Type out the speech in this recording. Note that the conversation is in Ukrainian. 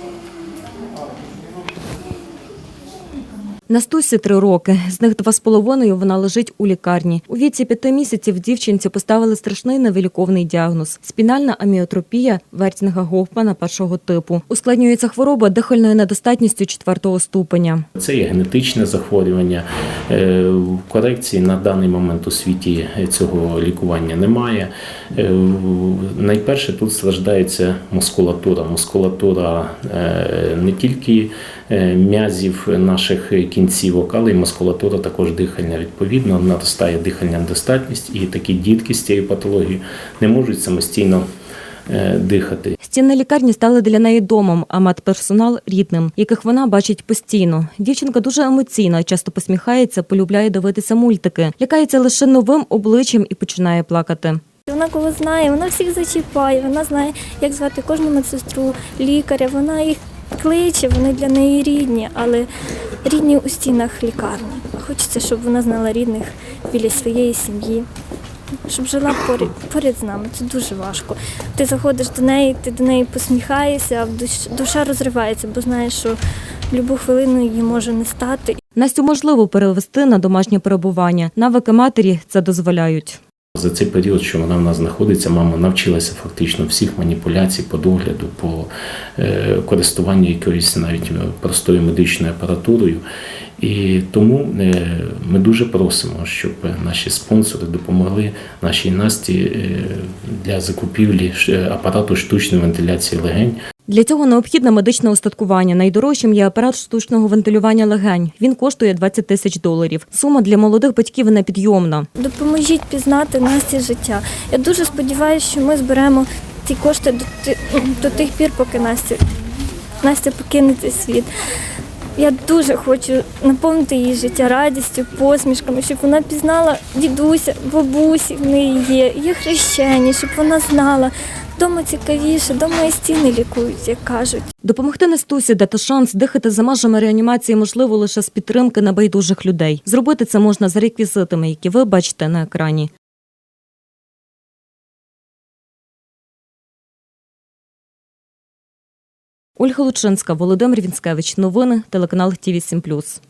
Thank you. Настусі три роки. З них два з половиною вона лежить у лікарні. У віці п'яти місяців дівчинці поставили страшний невиліковний діагноз – спінальна аміотропія Вертінга Гофмана першого типу. Ускладнюється хвороба дихальною недостатністю четвертого ступеня. Це є генетичне захворювання. Е, Корекції на даний момент у світі цього лікування немає. Е, Найперше тут страждається мускулатура. Мускулатура е, не тільки м'язів наших кінцівок, але й мускулатура також дихальна. Відповідно, наростає дихальна недостатність, і такі дітки з цією патологією не можуть самостійно е, дихати. Стіни лікарні стали для неї домом, а медперсонал – рідним, яких вона бачить постійно. Дівчинка дуже емоційна, часто посміхається, полюбляє дивитися мультики. Лякається лише новим обличчям і починає плакати. Вона кого знає, вона всіх зачіпає, вона знає, як звати кожну медсестру, лікаря, вона їх кличе, вони для неї рідні, але рідні у стінах лікарні. Хочеться, щоб вона знала рідних біля своєї сім'ї, щоб жила поряд, поряд з нами. Це дуже важко. Ти заходиш до неї, ти до неї посміхаєшся, а душа розривається, бо знаєш, що будь-яку хвилину її може не стати. Настю можливо перевести на домашнє перебування. Навики матері це дозволяють. За цей період, що вона в нас знаходиться, мама навчилася фактично всіх маніпуляцій по догляду, по е, користуванню якоюсь навіть простою медичною апаратурою. І тому е, ми дуже просимо, щоб наші спонсори допомогли нашій Насті е, для закупівлі апарату штучної вентиляції легень. Для цього необхідне медичне устаткування. Найдорожчим є апарат штучного вентилювання легень. Він коштує 20 тисяч доларів. Сума для молодих батьків непідйомна. Допоможіть пізнати Насті життя. Я дуже сподіваюся, що ми зберемо ці кошти до, до тих пір, поки Настя, Настя покине цей світ. Я дуже хочу наповнити її життя радістю, посмішками, щоб вона пізнала дідуся, бабусі в неї є, є хрещені, щоб вона знала. Дома цікавіше, дома і стіни лікують, як кажуть. Допомогти Настусі дати шанс дихати за межами реанімації можливо лише з підтримки небайдужих людей. Зробити це можна за реквізитами, які ви бачите на екрані. Ольга Лучинська, Володимир Вінськевич. Новини, телеканал ТІВІ 7+.